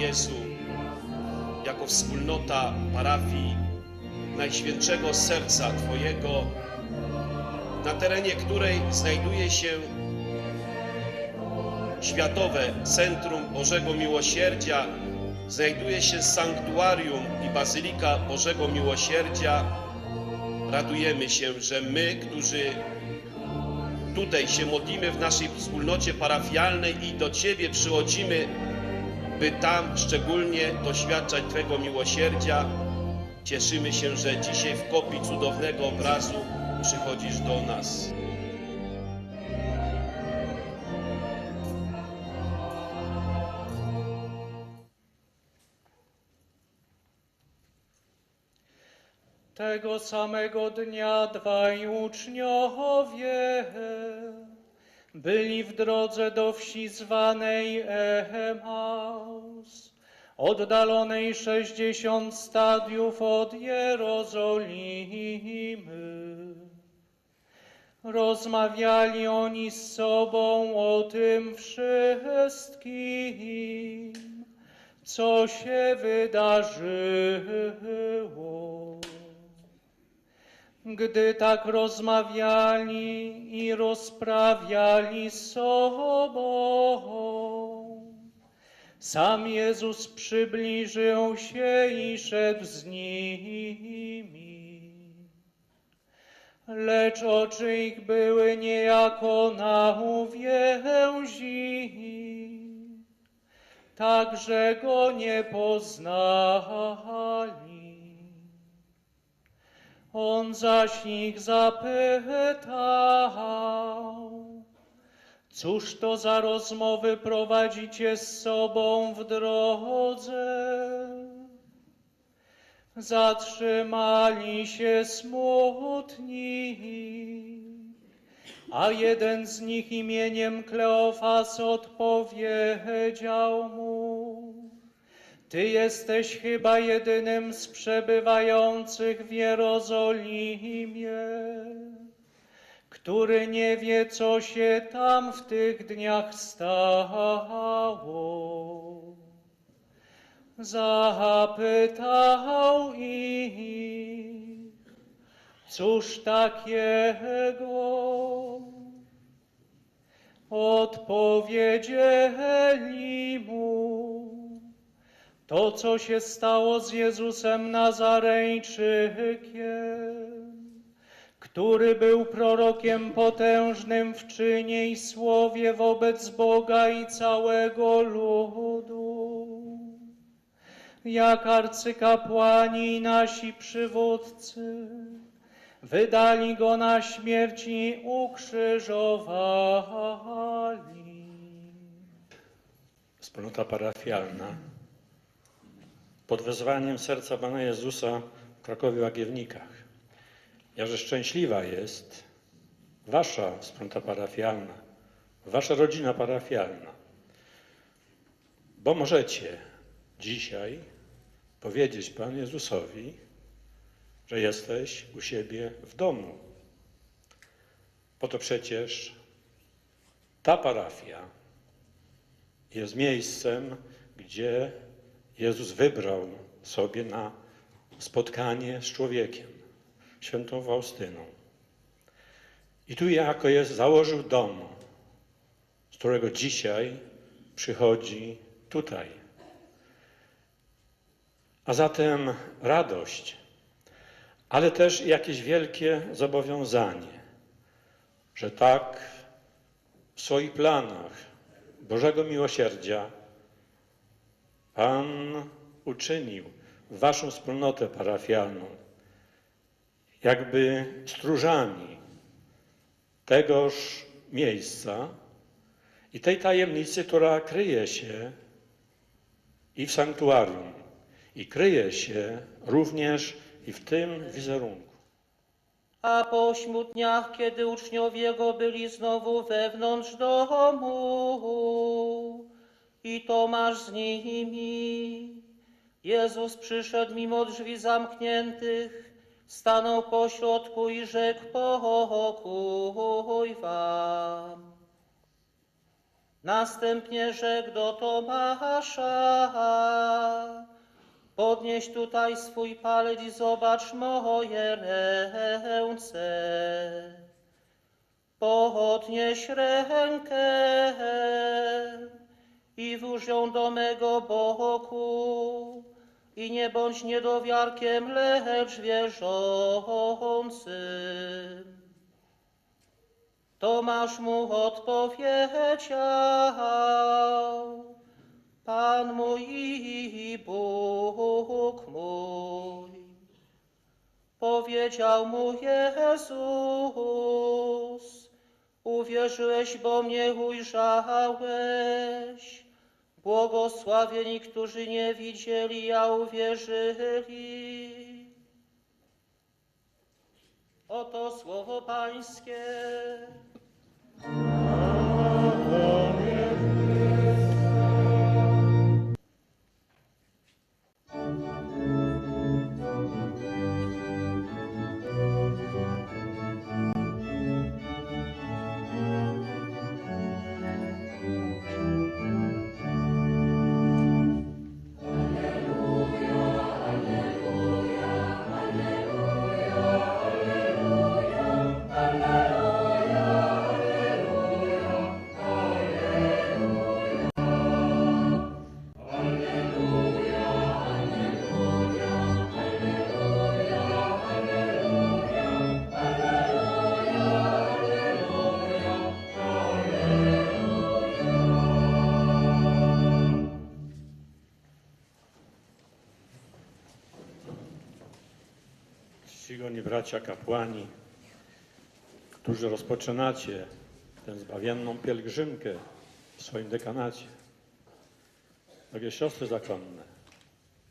Jezu, jako wspólnota parafii Najświętszego Serca Twojego, na terenie której znajduje się Światowe Centrum Bożego Miłosierdzia, znajduje się sanktuarium i Bazylika Bożego Miłosierdzia. Radujemy się, że my, którzy tutaj się modlimy w naszej wspólnocie parafialnej i do Ciebie przychodzimy, by tam szczególnie doświadczać Twego miłosierdzia. Cieszymy się, że dzisiaj w kopii cudownego obrazu przychodzisz do nas. Tego samego dnia dwaj uczniowie byli w drodze do wsi zwanej Emaus, oddalonej sześćdziesiąt stadiów od Jerozolimy. Rozmawiali oni z sobą o tym wszystkim, co się wydarzyło. Gdy tak rozmawiali i rozprawiali sobą, sam Jezus przybliżył się i szedł z nimi. Lecz oczy ich były niejako na uwięzi, tak że go nie poznali. On zaś ich zapytał, cóż to za rozmowy prowadzicie z sobą w drodze? Zatrzymali się smutni, a jeden z nich imieniem Kleofas odpowiedział mu, Ty jesteś chyba jedynym z przebywających w Jerozolimie, który nie wie, co się tam w tych dniach stało. Zapytał ich, cóż takiego? Odpowiedzieli mu, to, co się stało z Jezusem Nazarejczykiem, który był prorokiem potężnym w czynie i słowie wobec Boga i całego ludu. Jak arcykapłani i nasi przywódcy wydali go na śmierć i ukrzyżowali. Wspólnota parafialna pod wezwaniem serca Pana Jezusa w Krakowie Łagiewnikach. Jakże szczęśliwa jest Wasza wspólnota parafialna, Wasza rodzina parafialna, bo możecie dzisiaj powiedzieć Panu Jezusowi, że jesteś u siebie w domu. Bo to przecież ta parafia jest miejscem, gdzie Jezus wybrał sobie na spotkanie z człowiekiem, świętą Faustyną. I tu jako jest założył dom, z którego dzisiaj przychodzi tutaj. A zatem radość, ale też jakieś wielkie zobowiązanie, że tak w swoich planach Bożego miłosierdzia Pan uczynił Waszą wspólnotę parafialną jakby stróżami tegoż miejsca i tej tajemnicy, która kryje się i w sanktuarium, i kryje się również i w tym wizerunku. A po ośmiu kiedy uczniowie jego byli znowu wewnątrz domu i Tomasz z nimi, Jezus przyszedł mimo drzwi zamkniętych, stanął pośrodku i rzekł pokój wam. Następnie rzekł do Tomasza, podnieś tutaj swój palec i zobacz moje ręce. Podnieś rękę i włóż ją do mego boku i nie bądź niedowiarkiem, lecz wierzącym. Tomasz mu odpowiedział, Pan mój i Bóg mój. Powiedział mu Jezus, uwierzyłeś, bo mnie ujrzałeś. Błogosławieni, którzy nie widzieli, a uwierzyli. Oto słowo Pańskie. Bracia kapłani, którzy rozpoczynacie tę zbawienną pielgrzymkę w swoim dekanacie. Drogie siostry zakonne,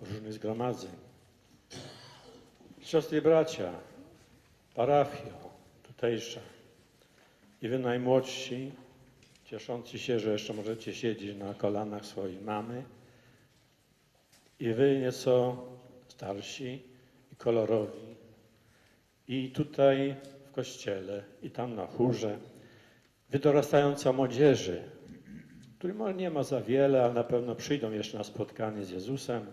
różnych zgromadzeń, siostry i bracia, parafio tutejsza i wy najmłodsi, cieszący się, że jeszcze możecie siedzieć na kolanach swojej mamy i wy nieco starsi i kolorowi i tutaj w kościele, i tam na chórze, wy dorastająca młodzieży, której może nie ma za wiele, ale na pewno przyjdą jeszcze na spotkanie z Jezusem.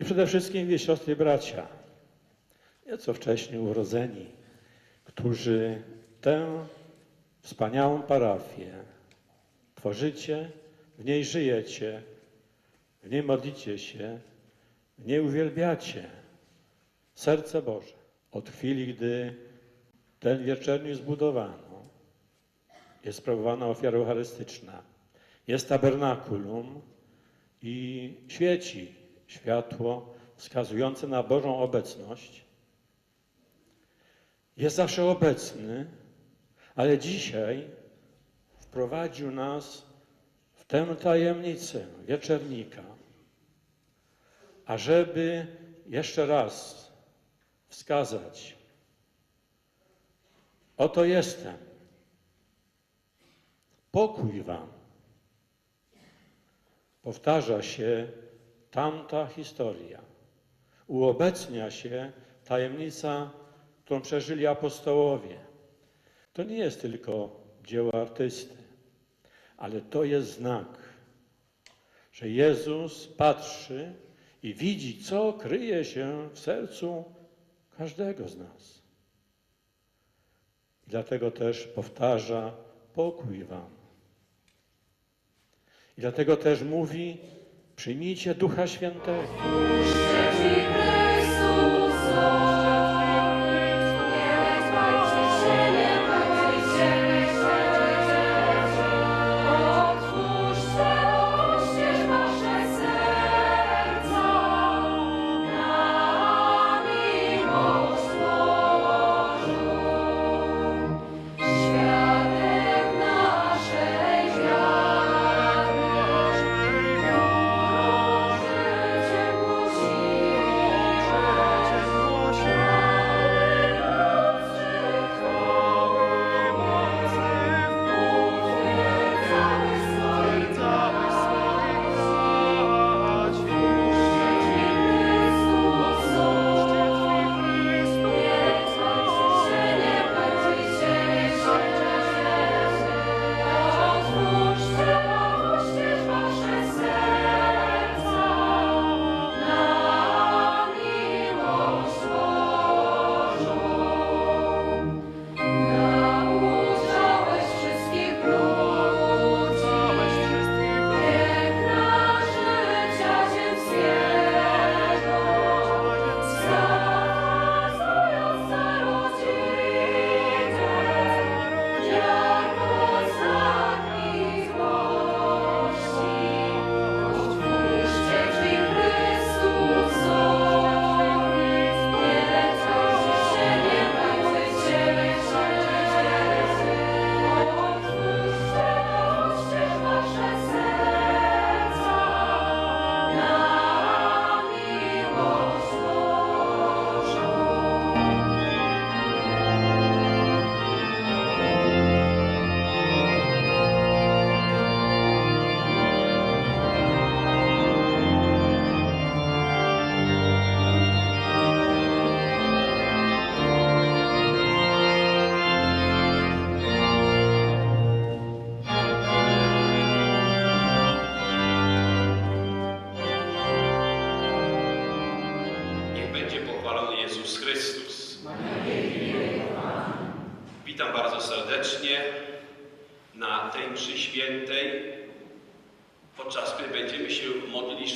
I przede wszystkim wy, siostry i bracia, nieco wcześniej urodzeni, którzy tę wspaniałą parafię tworzycie, w niej żyjecie, w niej modlicie się, w niej uwielbiacie serce Boże. Od chwili, gdy ten wieczernik zbudowano, jest sprawowana ofiara eucharystyczna, jest tabernakulum i świeci światło wskazujące na Bożą obecność. Jest zawsze obecny, ale dzisiaj wprowadził nas w tę tajemnicę wieczernika, ażeby jeszcze raz wskazać, oto jestem, pokój wam. Powtarza się tamta historia. Uobecnia się tajemnica, którą przeżyli apostołowie. To nie jest tylko dzieło artysty, ale to jest znak, że Jezus patrzy i widzi, co kryje się w sercu każdego z nas. Dlatego też powtarza pokój wam. I dlatego też mówi, przyjmijcie Ducha Świętego.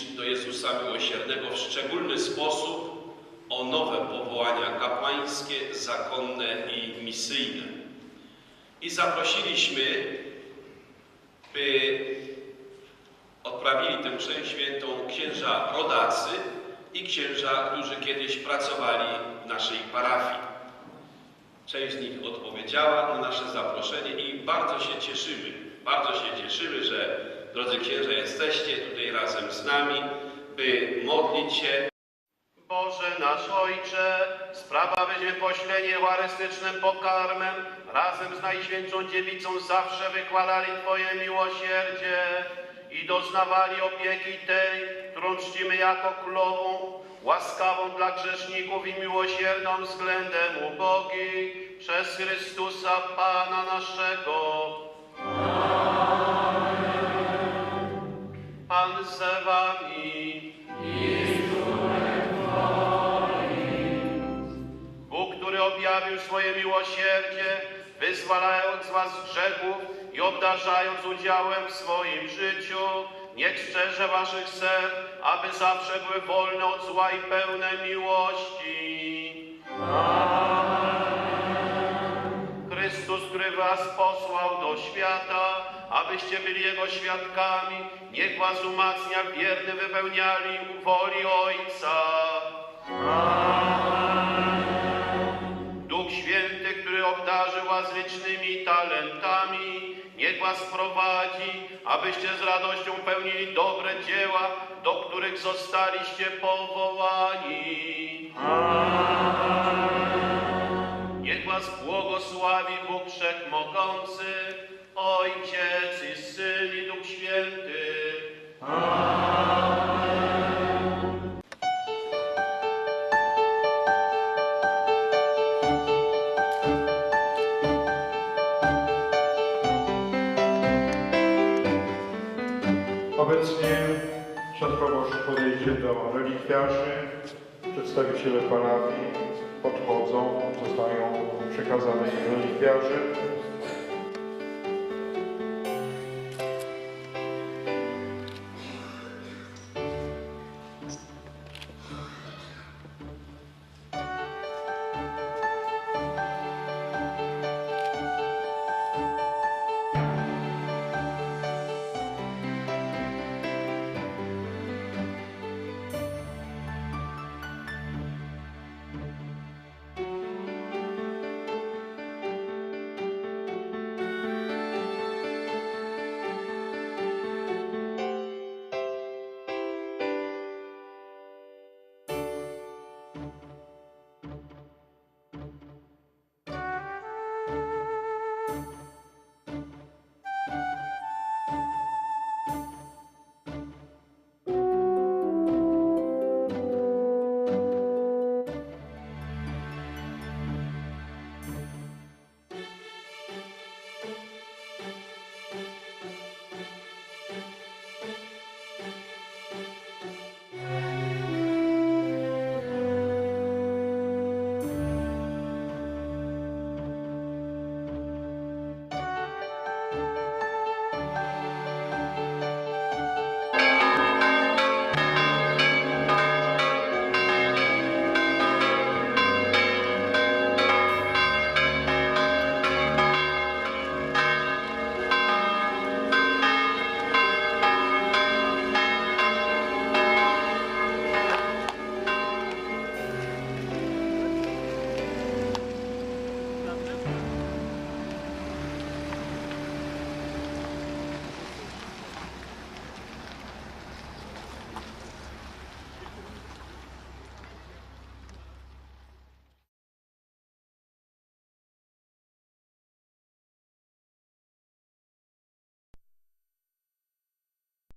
Do Jezusa Miłosiernego w szczególny sposób o nowe powołania kapłańskie, zakonne i misyjne. I zaprosiliśmy, by odprawili tę mszę świętą księża rodacy i księża, którzy kiedyś pracowali w naszej parafii. Część z nich odpowiedziała na nasze zaproszenie i bardzo się cieszymy, bardzo się cieszymy, że drodzy księża jesteście tutaj razem z nami, by modlić się. Boże nasz Ojcze, sprawa weźmie poślenie eucharystycznym pokarmem, razem z Najświętszą Dziewicą zawsze wykładali Twoje miłosierdzie i doznawali opieki tej, którą czcimy jako królową, łaskawą dla grzeszników i miłosierną względem ubogich, przez Chrystusa Pana naszego. Pan z Wami. Bóg, który objawił swoje miłosierdzie, wyzwalając was z grzechów i obdarzając udziałem w swoim życiu, niech strzeże waszych serc, aby zawsze były wolne od zła i pełne miłości. Chrystus, abyście byli Jego świadkami, niech was umacnia w wiernym wypełniali woli Ojca. Duch Święty, który obdarzył was licznymi talentami, niech was prowadzi, abyście z radością pełnili dobre dzieła, do których zostaliście powołani. Niech was błogosławi Bóg Wszechmogący, Ojciec i Syn i Duch Święty. Obecnie ksiądz proboszcz podejdzie do relikwiarzy, przedstawiciele parafii podchodzą, zostają przekazane im relikwiarze